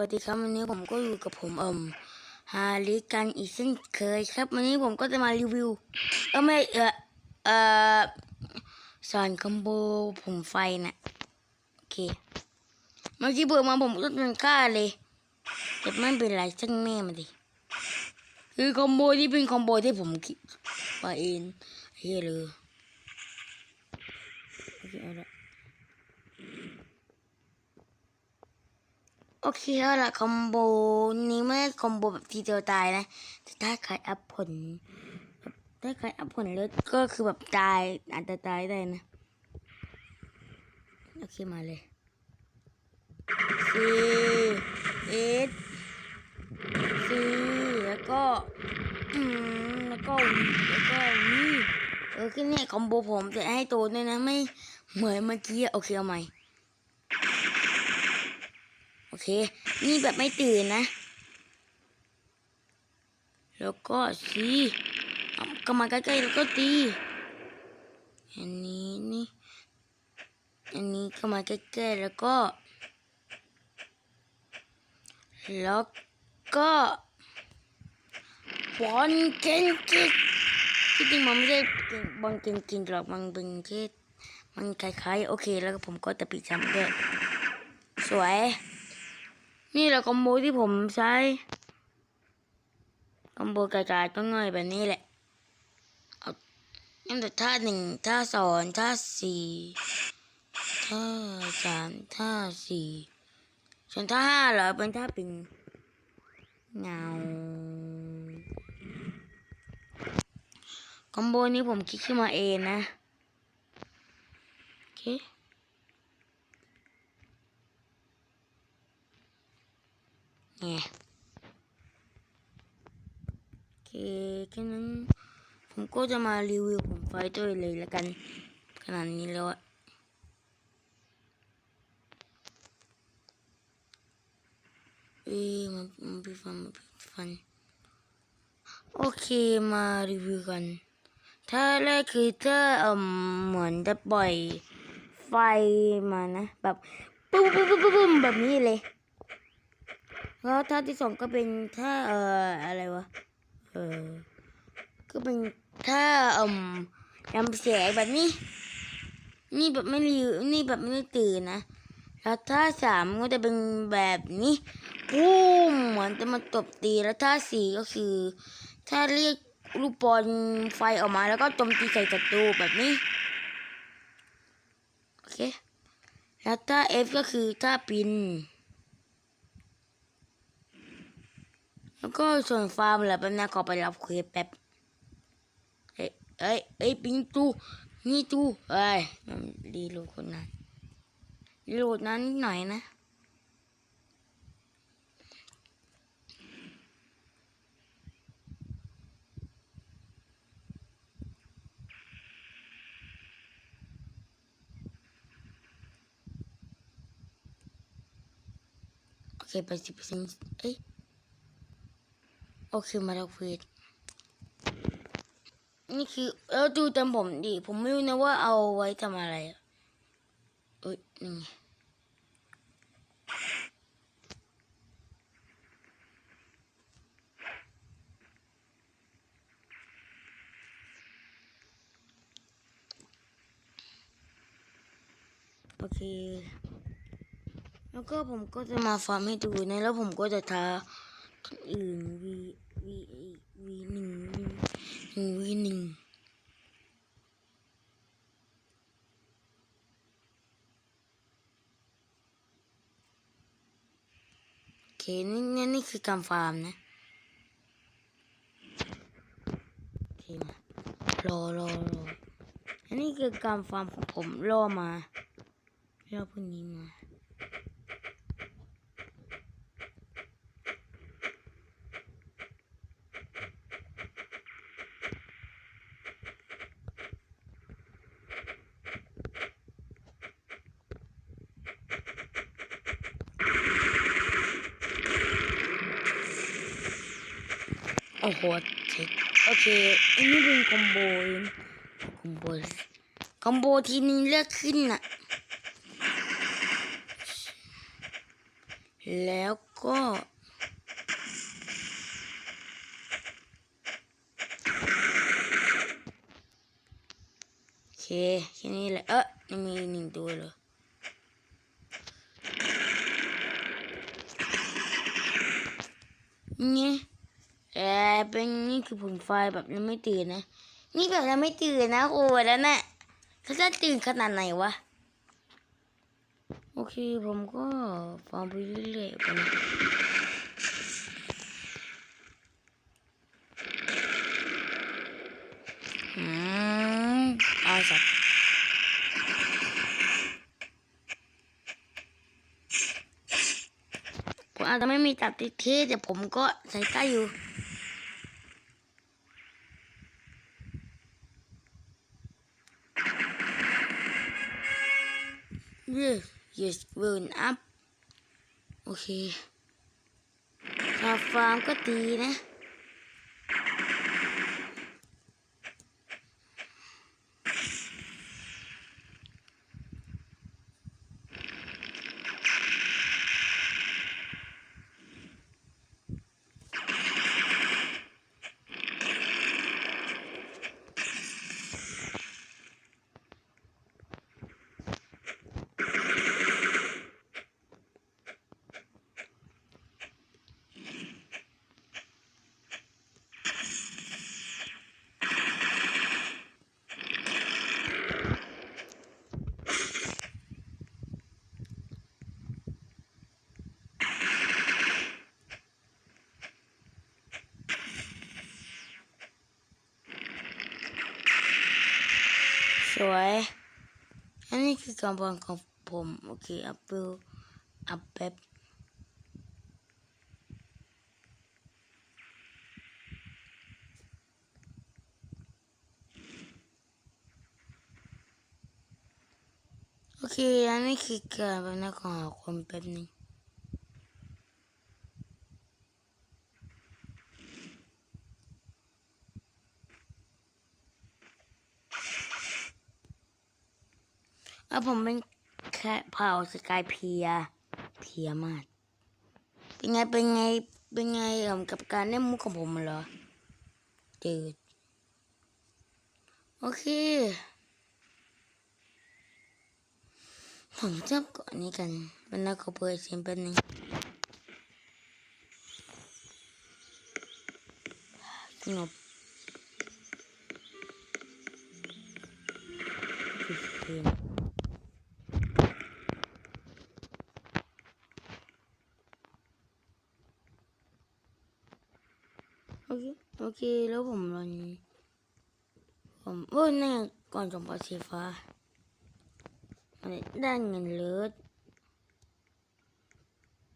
วัสดีครับวันนี้ผมก็อยู่กับผมเอ่มฮาริกันอีกเช่นเคยครับ วันนี้ผมก็จะมารีวิวเออไม่เออเออสอนคอมโบผมไฟน่ะโอเคเมื่อกี้เบิกมาผมก็เป็นกล้าเลยแต่ไม่เป็นไรช่างแม่มาดิคือคอมโบที่เป็นคอมโบที่ผมคิดมาเองเฮ้ยเลยโอเคเอาละ โอเคแล้วล่ะคอมโบนี้ไม่คอมโบแบบทีเดียวตายนะแต่ถ้าใครอัพผลแบบถ้าใครอัพผลแล้วก็คือแบบตายอาจจะตายได้นะโอเคมาเลยซีเอสซีแล้วก็อืมแล้วก็แล้วก็นี่เออคือเนี่ยคอมโบผมจะให้โตด้วยนะไม่เหมือนเมื่อกี้โอเคเอาใหม่ นี่แบบไม่ตื่นนะ แล้วก็สีเอาก็มาใกล้ๆแล้วก็ตี อันนี้นี่ อันนี้ก็มาใกล้ๆแล้วก็ แล้วก็บอลเก่งๆที่จริงมันไม่ใช่บอลเก่งๆหรอกมันเป็นแค่มันคล้ายๆ โอเค แล้วก็ผมก็จะปิดซ้ำด้วยสวย นี่แหละคอมโบที่ผมใช้คอมโบกระจายก็ง่ายแบบนี้แหละเอาตั้งแต่ท่าหนึ่งท่าสองท่าสี่ท่าสามท่าสี่ส่วนท่าห้าเหรอเป็นท่าปิงเงาคอมโบนี้ผมคิดขึ้นมาเองนะโอเค เนี่ยโอเคแค่นั้นผมก็จะมารีวิวผมไฟด้วเลยละกัน ขนาดนี้แล้วอะเอ้มันมันไฟันมันพี่ฟัน โอเคมารีวิวกันถ้าแรกคือถ้าเอ่มเหมือนจะปล่อยไฟมานะ แบบ ปุ๊บปุ๊บปุ๊บปุ๊บปุ๊บแบบนี้เลย แล้วท่าที่สองก็เป็นท่าเอ่ออะไรวะ เออ ก็เป็นท่าเอ่มนำแสงแบบนี้ นี่แบบไม่รีนี่แบบไม่ตื่นนะ แล้วท่าสามก็จะเป็นแบบนี้ปุ้มเหมือนจะมาตบตี แล้วท่าสี่ก็คือ ถ้าเรียกลูกบอลไฟออกมาแล้วก็โจมตีใส่ศัตรูแบบนี้ โอเค แล้วท่า F ก็คือท่าปิน แล้วก็ส่วนฟาร์มแหละแป๊บนึงขอไปรับเควสแป๊บเอ้ยเอ้ยเอ้ยปิงตูนี่ตูเอ้ยมันรีโหลดคนนั้นรีโหลดนั้นหน่อยนะโอเคไปสิบเปอร์เซ็นต์เอ้ย โอเคมาแล้วเควสนี่คือ แล้วดูตามผมดิ ผมไม่รู้นะว่าเอาไว้ทำอะไรเอ้ยนี่โอเค แล้วก็ผมก็จะมาฟาร์มให้ดูนะ แล้วผมก็จะทาอื่นว วีวีหนึ่งโอเคนี่นี่นี่คือการฟาร์มนะโอเคมารอรอรออันนี้คือการฟาร์มของผมรอมารอพวกนี้มา โอ้โหเจ็ดโอเคอันนี้เป็นคอมโบเองคอมโบคอมโบทีนี้เลือกขึ้นน่ะแล้วก็โอเคแค่นี้แหละเออยังมีหนึ่งตัวเหรอนี่ เออเป็นนี่คือผลไฟแบบยังไม่ตื่นนะ นี่แบบยังไม่ตื่นนะโอ้แล้วนะ่ะเขาจะตื่นขนาดไหนวะ โอเคผมก็ฟังไปเรื่อยๆไปนะอืมอาสัตว์ผม อาจจะไม่มีตัดติดเทสแต่ผมก็ใส่ใต้อยู่ Yes, yes, burn up โอเค คาฟาร์มก็ดีนะ วย อันนี้คือกำบังของผม โอเค อัพเปิลอัพแบบโอเค อันนี้คือการแบบนั้นของคนแป๊บนึง แล้วผมเป็นแค่เผาสกายเพีย เพียมาก เป็นไง เป็นไง เป็นไงเอ่มกับการเล่นมุกของผมเหรอจืดโอเค ผมชอบก่อนนี้กัน เป็นนักขอเปิดเสียงแป๊บนึงสงบปิดเพลงโอ เคโอเคแล้วผมรอนผมโอ้ยนี่ก่อนจบปาสีฟ้าได้เงินเลิศ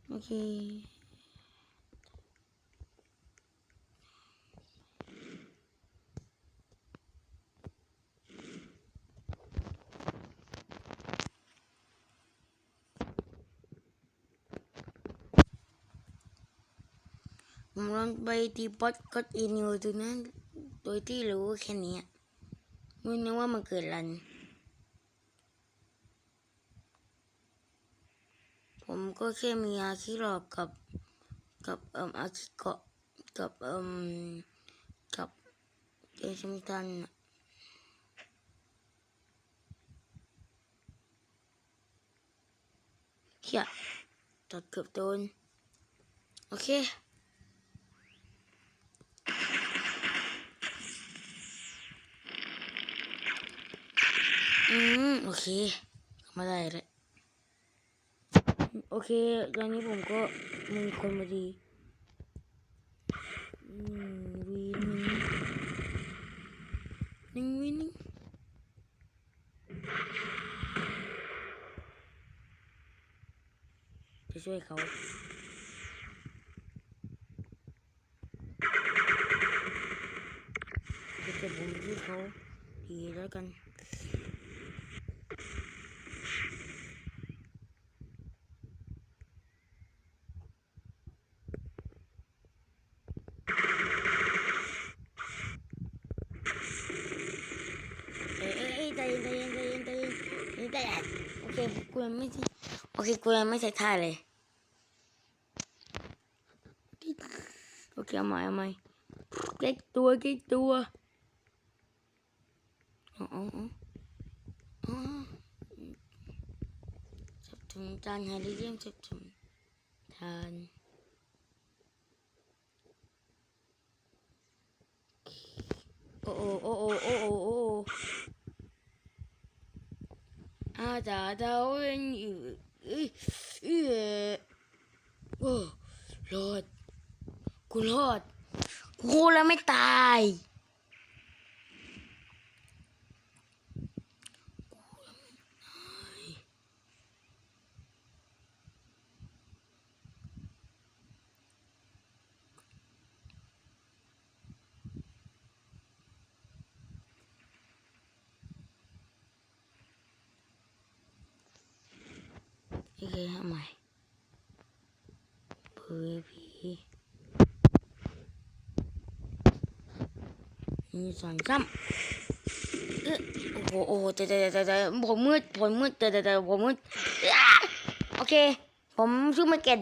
โอเค ผมลองไปตีป๊อตก็อินอยู่ตรงนั้น โดยที่รู้แค่นี้ไม่นึกว่ามันเกิดรัน ผมก็แค่มีอาคิรอบกับ กับเอ่มอาคิเกาะกับเอ่มกับเจสมิตันน่ะเฮียตัดเกือบโดนโอเค อืมโอเคมาได้เลยโอเคตอนนี้ผมก็มีคนมาดีอืมวีนึงหนึ่งวีนึ่งจะช่วยเขาจะจะผมช่วยเขาดีแล้วกัน เอ้ยเอ้ยเอ้ยใจเย็นใจเย็นใจเย็นใจเย็นใจเย็นใจเย็น โอเคกูยังไม่ใช่โอเคกูยังไม่ใช่ท่าเลยโอเคเอาใหม่เอาใหม่เก๊กตัวเก๊กตัวอ๋ออ๋อจับถุงจานหาเรื่องจับถุงทานโอ้โอ้โอ้โอ้โอ้โอ้ โอ้อาจาเดาเอ็นอยู่เอ้อโอ้รอดกูรอดกูแล้วไม่ตาย โอเคทำไมเผยผีหนึ่งสองซ้ำเอ๊ะโอ้โหโอ้โหเตะเต่แต่แต่ผมมืดผมมืดเตะเต่แต่ผมมืดโอเค ผมชื่อไม่เก่ง